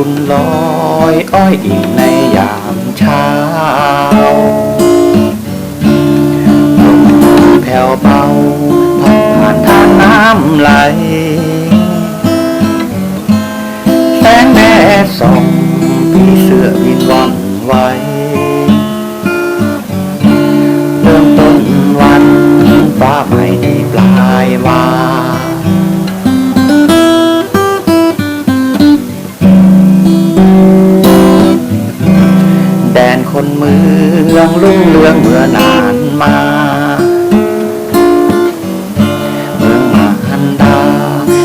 รุนลอยอ้อยอิงในยามเช้าลมแผ่วเบาพัดผ่านทานน้ำไหล แสงแดดส่องพี่เสื้อวินวันไหวเริ่มต้นวันฟ้าใหม่ที่ปลายวา คนเมืองลุ่งเรืองเมื่อนานมา เมืองมหันดา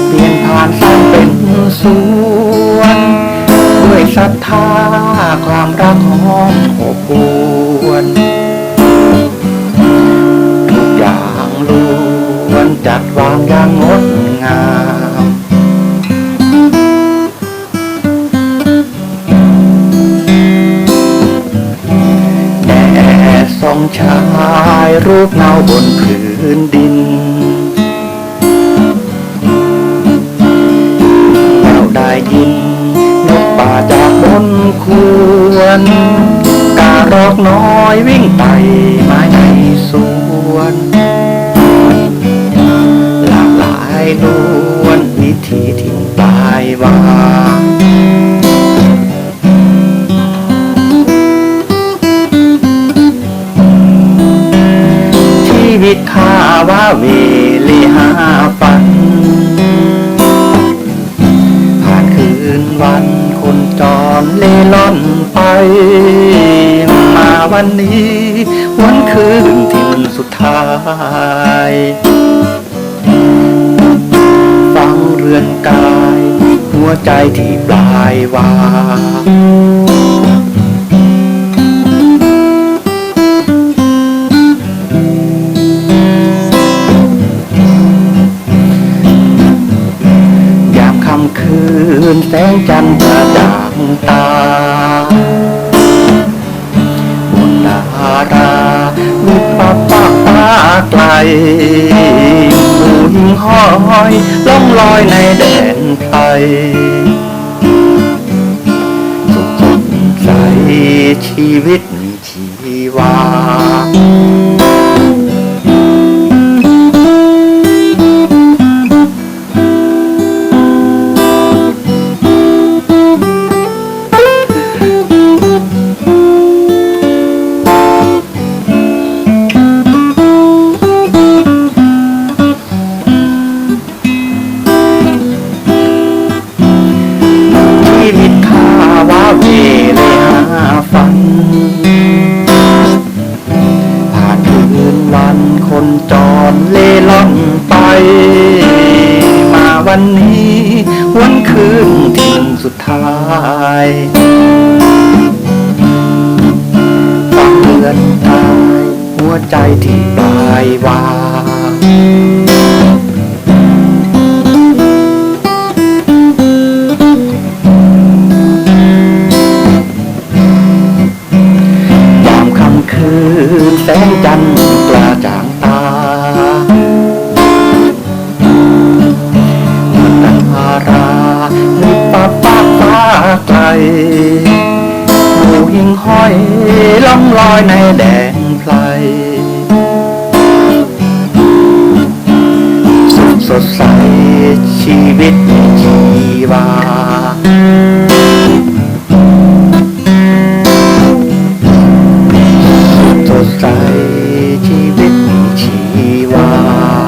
เปลี่ยนผ่านสร้างเป็นสวนด้วยศรัทธาความรักหอมอบอวลทุกอย่างล้วนจัดวางอย่างงดงาม ชายรูปเงาบนพื้นดินเราได้ยินนกป่าจากบนควรการอกน้อยวิ่งไต่มาในสวน หลากหลายล้วนวิธีทิ้งปลายวาง วิตข้าว่าเวลีหาฝัน ผ่านคืนวันคนจรเล่ล่อนไป มาวันนี้วันคืนที่มันสุดท้ายฟังเรือนกาย หัวใจที่ปลายวา งจันทร์กระจ่างตาบนดาราวิบวับฟ้าฟ้าไกลหมูหิงห้อยล่องลอยในแดนไทยสุขสดใสชีวิตชีวา คนจรเล่ล่อนไป มาวันนี้วันคืนที่สุดท้ายฟังเรือนตายหัวใจที่ปลายวางยามค่ำคืนแสงจันทร์ ดูหิ่งห้อยล่องลอยในแดงไพลสุขสดใสชีวิตชีวาสดใสชีวิตชีวา